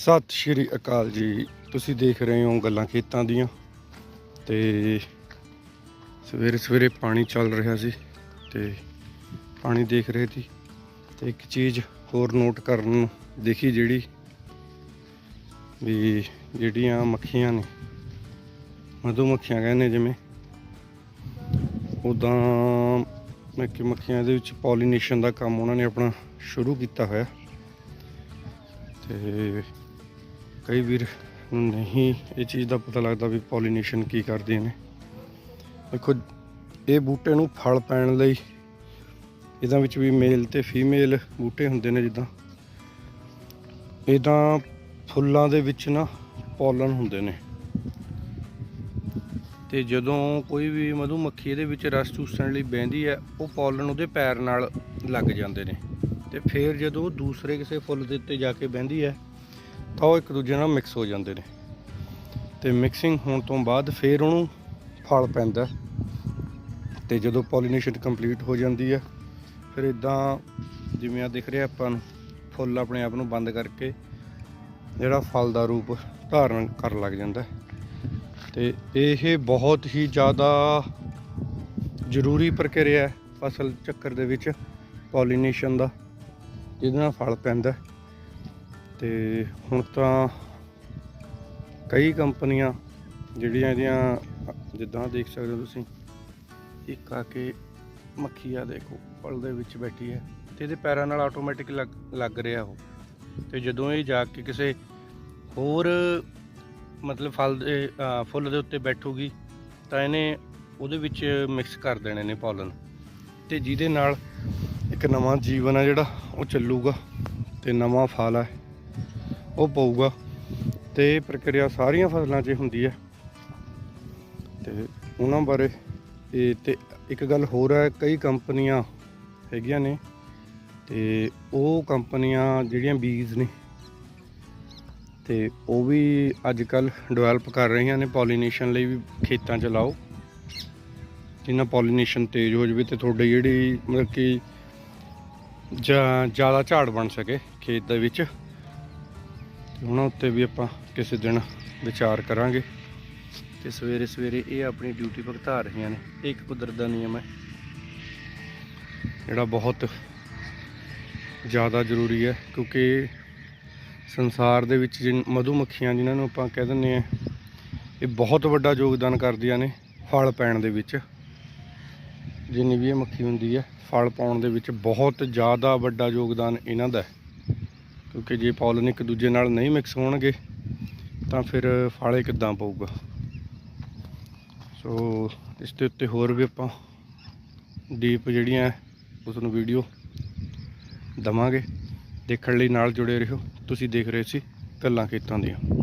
ਸਤਿ ਸ਼੍ਰੀ ਅਕਾਲ ਜੀ। ਤੁਸੀਂ ਦੇਖ ਰਹੇ ਹੋ ਗੱਲਾਂ ਖੇਤਾਂ ਦੀਆਂ ਤੇ ਸਵੇਰੇ ਸਵੇਰੇ ਪਾਣੀ ਚੱਲ ਰਿਹਾ ਸੀ ਤੇ ਪਾਣੀ ਦੇਖ ਰਹੇ ਸੀ ਤੇ ਇੱਕ ਚੀਜ਼ ਹੋਰ ਨੋਟ ਕਰਨ ਨੂੰ ਦੇਖੀ ਜਿਹੜੀ ਵੀ ਜਿਹੜੀਆਂ ਮੱਖੀਆਂ ਨੇ, ਮਧੂ ਮੱਖੀਆਂ ਕਹਿੰਦੇ ਜਿਵੇਂ। ਉਦਾਂ ਮੈਂ ਕਿ ਮੱਖੀਆਂ ਦੇ ਵਿੱਚ ਪੋਲੀਨੇਸ਼ਨ ਦਾ ਕੰਮ ਉਹਨਾਂ ਨੇ ਆਪਣਾ ਸ਼ੁਰੂ ਕੀਤਾ ਹੋਇਆ। ਤੇ ਕਈ ਵੀਰ ਨੂੰ ਨਹੀਂ ਇਹ ਚੀਜ਼ ਦਾ ਪਤਾ ਲੱਗਦਾ ਵੀ ਪੋਲੀਨੇਸ਼ਨ ਕੀ ਕਰਦੀਆਂ ਨੇ। ਦੇਖੋ, ਇਹ ਬੂਟੇ ਨੂੰ ਫਲ ਪੈਣ ਲਈ ਇਹਦਾ ਵਿੱਚ ਵੀ ਮੇਲ ਤੇ ਫੀਮੇਲ ਬੂਟੇ ਹੁੰਦੇ ਨੇ ਜਿੱਦਾਂ। ਇਦਾਂ ਫੁੱਲਾਂ ਦੇ ਵਿੱਚ ਨਾ ਪੋਲਨ ਹੁੰਦੇ ਨੇ। ਤੇ ਜਦੋਂ ਕੋਈ ਵੀ ਮਧੂ ਮੱਖੀ ਇਹਦੇ ਵਿੱਚ ਰਸ ਚੂਸਣ ਲਈ ਬਹਿੰਦੀ ਹੈ, ਉਹ ਪੋਲਨ ਉਹਦੇ ਪੈਰ ਨਾਲ ਲੱਗ ਜਾਂਦੇ ਨੇ। ਤੇ ਫਿਰ ਜਦੋਂ ਦੂਸਰੇ ਕਿਸੇ ਫੁੱਲ ਦੇ ਉੱਤੇ ਜਾ ਕੇ ਬਹਿੰਦੀ ਹੈ ਤਾਂ ਉਹ ਇੱਕ ਦੂਜੇ ਨਾਲ ਮਿਕਸ ਹੋ ਜਾਂਦੇ ਨੇ। ਤੇ ਮਿਕਸਿੰਗ ਹੋਣ ਤੋਂ ਬਾਅਦ ਫਿਰ ਉਹਨੂੰ ਫਲ ਪੈਂਦਾ ਤੇ ਜਦੋਂ ਪੋਲੀਨੇਸ਼ਨ ਕੰਪਲੀਟ ਹੋ ਜਾਂਦੀ ਹੈ, ਫਿਰ ਇਦਾਂ ਜਿਵੇਂ ਆ ਦਿਖ ਰਿਹਾ ਆਪਾਂ ਨੂੰ, ਫੁੱਲ ਆਪਣੇ ਆਪ ਨੂੰ ਬੰਦ ਕਰਕੇ ਜਿਹੜਾ ਫਲ ਦਾ ਰੂਪ ਧਾਰਨ ਕਰਨ ਲੱਗ ਜਾਂਦਾ ਹੈ। ਤੇ ਇਹ ਬਹੁਤ ਹੀ ਜ਼ਿਆਦਾ ਜ਼ਰੂਰੀ ਪ੍ਰਕਿਰਿਆ ਹੈ ਫਸਲ ਚੱਕਰ ਦੇ ਵਿੱਚ ਪੋਲੀਨੇਸ਼ਨ ਦਾ, ਜਿਹਦੇ ਨਾਲ ਫਲ ਪੈਂਦਾ ਤੇ ਹੁਣ ਤਾਂ ਕਈ ਕੰਪਨੀਆਂ ਜਿਹੜੀਆਂ ਇਹਦੀਆਂ, ਜਿੱਦਾਂ ਦੇਖ ਸਕਦੇ ਹੋ ਤੁਸੀਂ, ਇੱਕ ਆ ਕੇ ਮੱਖੀ ਆ ਦੇਖੋ ਪਲ ਦੇ ਵਿੱਚ ਬੈਠੀ ਹੈ ਤੇ ਇਹਦੇ ਪੈਰਾਂ ਨਾਲ ਆਟੋਮੈਟਿਕ ਲੱਗ ਲੱਗ ਰਿਹਾ ਉਹ। ਤੇ ਜਦੋਂ ਇਹ ਜਾ ਕੇ ਕਿਸੇ ਹੋਰ, ਮਤਲਬ ਫਲ ਦੇ ਫੁੱਲ ਦੇ ਉੱਤੇ ਬੈਠੂਗੀ, ਤਾਂ ਇਹਨੇ ਉਹਦੇ ਵਿੱਚ ਮਿਕਸ ਕਰ ਦੇਣੇ ਨੇ ਪੋਲਨ ਤੇ ਜਿਹਦੇ ਨਾਲ ਇੱਕ ਨਵਾਂ ਜੀਵਨ ਆ ਜਿਹੜਾ, ਉਹ ਚੱਲੂਗਾ ਤੇ ਨਵਾਂ ਫਲ ਹੈ ਉਹ ਪਊਗਾ ਤੇ ਇਹ ਪ੍ਰਕਿਰਿਆ ਸਾਰੀਆਂ ਫਸਲਾਂ 'ਚ ਹੁੰਦੀ ਹੈ। ਤੇ ਉਹਨਾਂ ਬਾਰੇ ਇਹ ਤੇ ਇੱਕ ਗੱਲ ਹੋਰ ਹੈ, ਕਈ ਕੰਪਨੀਆਂ ਹੈਗੀਆਂ ਨੇ ਤੇ ਉਹ ਕੰਪਨੀਆਂ ਜਿਹੜੀਆਂ ਬੀਜ ਨੇ ਤੇ ਉਹ ਵੀ ਅੱਜ ਕੱਲ ਡਿਵੈਲਪ ਕਰ ਰਹੀਆਂ ਨੇ ਪੋਲੀਨੇਸ਼ਨ ਲਈ ਵੀ ਖੇਤਾਂ 'ਚ ਲਾਓ। ਜਿੰਨਾ ਪੋਲੀਨੇਸ਼ਨ ਤੇਜ਼ ਹੋ ਜਾਵੇ ਤੇ ਤੁਹਾਡੀ ਜਿਹੜੀ ਮਤਲਬ ਕਿ ਜਾਂ ਜ਼ਿਆਦਾ ਝਾੜ ਬਣ ਸਕੇ ਖੇਤ ਦੇ ਵਿੱਚ। ਉਹਨਾਂ ਉੱਤੇ ਵੀ ਆਪਾਂ ਕਿਸੇ ਦਿਨ ਵਿਚਾਰ ਕਰਾਂਗੇ। ਤੇ ਸਵੇਰੇ ਸਵੇਰੇ ਇਹ ਆਪਣੀ ਡਿਊਟੀ ਭੁਗਤਾ ਰਹੀਆਂ ਨੇ। ਇਹ ਇੱਕ ਕੁਦਰਤ ਦਾ ਨਿਯਮ ਹੈ। ਜਿਹੜਾ ਬਹੁਤ ਜ਼ਿਆਦਾ ਜ਼ਰੂਰੀ ਹੈ, ਕਿਉਂਕਿ ਸੰਸਾਰ ਦੇ ਵਿੱਚ ਜਿਨ ਮਧੂ ਮੱਖੀਆਂ ਜਿਨ੍ਹਾਂ ਨੂੰ ਆਪਾਂ ਕਹਿ ਦਿੰਦੇ ਆ ਇਹ ਬਹੁਤ ਵੱਡਾ ਯੋਗਦਾਨ ਕਰਦੀਆਂ ਨੇ ਫਲ ਪੈਣ ਦੇ ਵਿੱਚ। ਜਿੰਨੀ ਵੀ ਇਹ ਮੱਖੀ ਹੁੰਦੀ ਹੈ, ਫਲ ਪਾਉਣ ਦੇ ਵਿੱਚ ਬਹੁਤ ਜ਼ਿਆਦਾ ਵੱਡਾ ਯੋਗਦਾਨ ਇਹਨਾਂ ਦਾ ਹੈ। ਕਿਉਂਕਿ ਜੇ ਪੋਲਨ ਇੱਕ ਦੂਜੇ ਨਾਲ ਨਹੀਂ ਮਿਕਸ ਹੋਣਗੇ ਤਾਂ ਫਿਰ ਫਲ ਕਿੱਦਾਂ ਪਊਗਾ। ਸੋ ਇਸ ਦੇ ਉੱਤੇ ਹੋਰ ਵੀ ਆਪਾਂ ਡੀਪ ਜਿਹੜੀਆਂ ਹੈ, ਉਸ ਨੂੰ ਵੀਡੀਓ ਦਵਾਂਗੇ। ਦੇਖਣ ਲਈ ਨਾਲ ਜੁੜੇ ਰਹੋ। ਤੁਸੀਂ ਦੇਖ ਰਹੇ ਸੀ ਗੱਲਾਂ ਖੇਤਾਂ ਦੀਆਂ।